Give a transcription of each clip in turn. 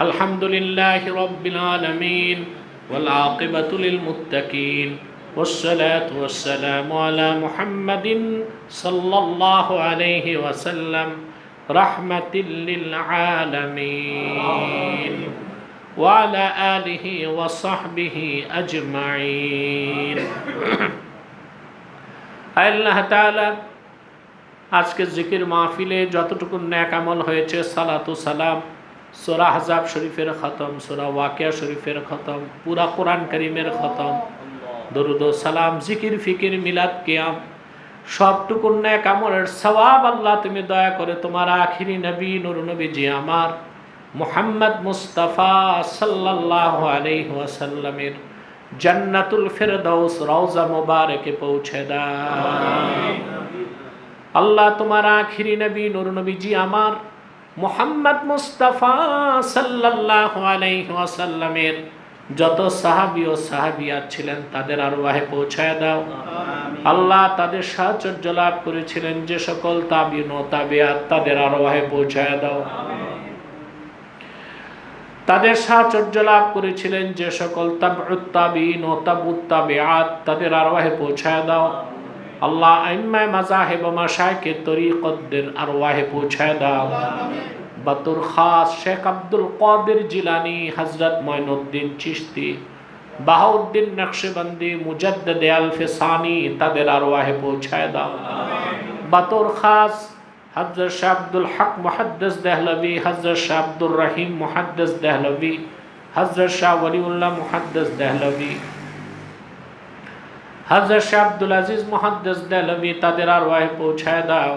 الحمد لله رب العالمين والعاقبة للمتقين والصلاة والسلام على محمد صلى الله عليه وسلم رحمة للعالمين وعلى آله وصحبه أجمعين আল্লাহ তাআলা আজকে জিকির মাহফিলে যতটুকু ন্যাক আমল হয়েছে সালাতু সালাম সোরা হাজাব শরীফের খতম সোরা ওয়াকিয়া শরীফের খতম পুরা কোরআন করিমের খতম। দরুদ সালাম জিকির ফিকির মিলাদ কিয়াম সবটুকু ন্যাক আমলের সওয়াব আল্লাহ তুমি দয়া করে তোমার আখিরি নবী নুর নবীজি আমার মোহাম্মদ মুস্তাফা সাল্লাল্লাহু আলাইহি ওয়াসাল্লামের জান্নাতুল ফেরদৌস রওজা মুবারকে পৌঁছে দাও। আল্লাহ তোমার আখিরি নবী নুর নবীজি আমার মোহাম্মদ মুস্তাফা সাল্লাল্লাহু আলাইহি ওয়াসাল্লামের যত সাহাবী ও সাহাবিয়াত ছিলেন তাদের আরওয়াহে পৌঁছায় দাও। আল্লাহ তাদের সাহচর্য লাভ করেছিলেন যে সকল তাবিন ও তাবিয়াত তাদের আরওয়াহে পৌঁছায় দাও। তাদের সাহচর্য লাভ করেছিলেন যে সকল তাবিন ও তাবুত্তাবিআত তাদের আরওয়াহে পৌঁছায় দাও। আল্লাহ আইম্মায় মাজাহেব মাশাইকে তরিকতদের আরওয়াহে পৌঁছায় দাও। বাতুর খাস শেখ আব্দুল কাদের জিলানি হজরত মঈনুদ্দিন চিশতি, বাহাউদ্দিন নকশবন্দি মুজদ্দদ আলফে সানি তাদের আরওয়াহে পৌঁছায় দাও। বাতুর খাস হজরত শাহ আব্দুল হক মুহাদ্দিস দেহলভি হজরত শাহ আব্দুর রহিম মুহাদ্দিস দেহলভি হজরত শাহ ওলিউল্লাহ মুহাদ্দিস দেহলভি হজরত শাহ আব্দুল আজিজ মুহাদ্দিস দেহলভি, তাদের আরওয়াহে পৌঁছায় দাও।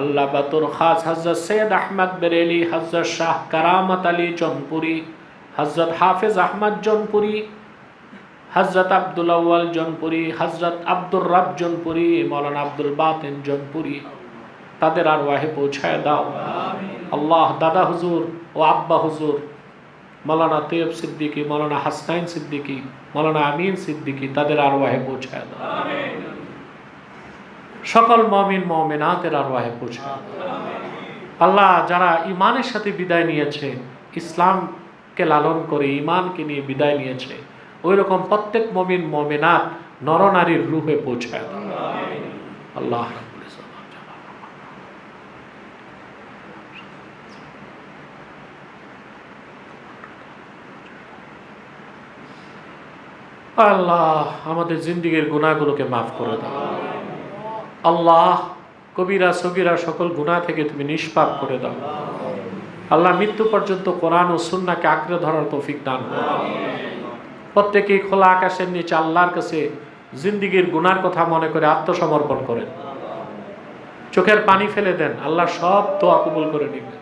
আল্লাহ বাতুর খাস হজরত সৈয়দ আহমদ বেরেলি হজরত শাহ কারামত আলী জনপুরি হজরত হাফিজ আহমদ জনপুরি হজরত আব্দুল আউ্য়াল জনপুরি হজরত আব্দুর রব জনপুরি মৌলানা আব্দুল বাতিন জনপুরি তাদের আর ওয়াহে পৌঁছায় দাও। আল্লাহ দাদা হুজুর ও আব্বা হুজুর মৌলানা তৈয়ব সিদ্দিকী, মৌলানা হাসনাইন সিদ্দিকী, মৌলানা আমিন সিদ্দিকী, তাদের আর ওয়াহে পৌঁছায় দাও। সকল মমিন, মমিনাতের আর ওয়াহে পৌঁছায় আল্লাহ যারা ইমানের সাথে বিদায় নিয়েছে, ইসলামকে লালন করে ইমানকে নিয়ে বিদায় নিয়েছে ওই রকম প্রত্যেক মমিন, মমিনাত নরনারীর রূপে পৌঁছায় দাও। আল্লাহ আল্লাহ, আমাদের জিন্দিগির গুণাগুলোকে মাফ করে দাও। আল্লাহ, কবিরা, সগিরা সকল গুণা থেকে তুমি নিষ্পাপ করে দাও। আল্লাহ, মৃত্যু পর্যন্ত কোরআন ও সুন্নাকে আঁকড়ে ধরার তৌফিক দান প্রত্যেকেই খোলা আকাশের নিচে আল্লাহর কাছে জিন্দিগির গুনার কথা মনে করে আত্মসমর্পণ করেন। চোখের পানি ফেলে দেন, আল্লাহ সব দোয়া কবুল করে নেবেন।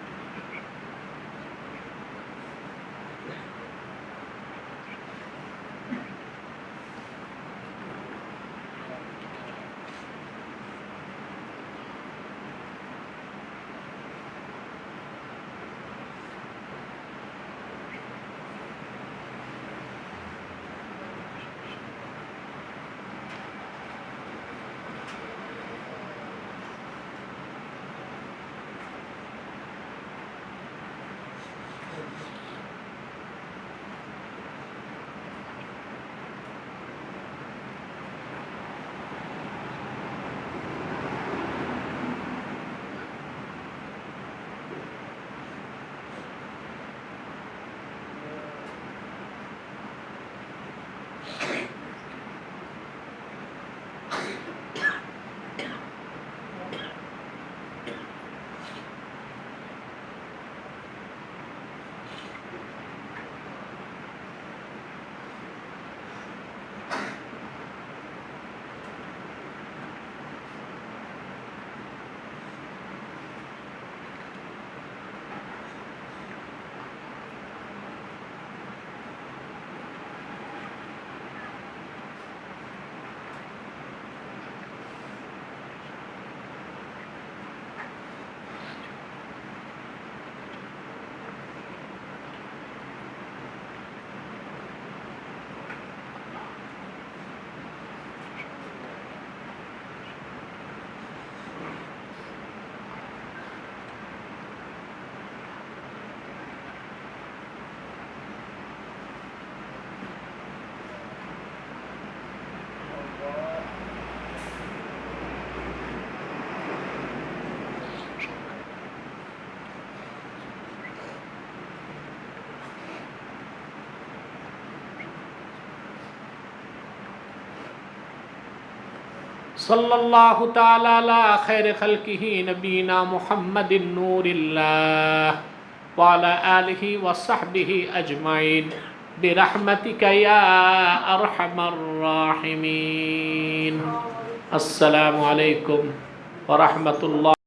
صلى الله تعالى على خير خلقه نبينا محمد نور الله وعلى آله وصحبه أجمعين. برحمتك يا أرحم الراحمين. السلام عليكم ورحمة الله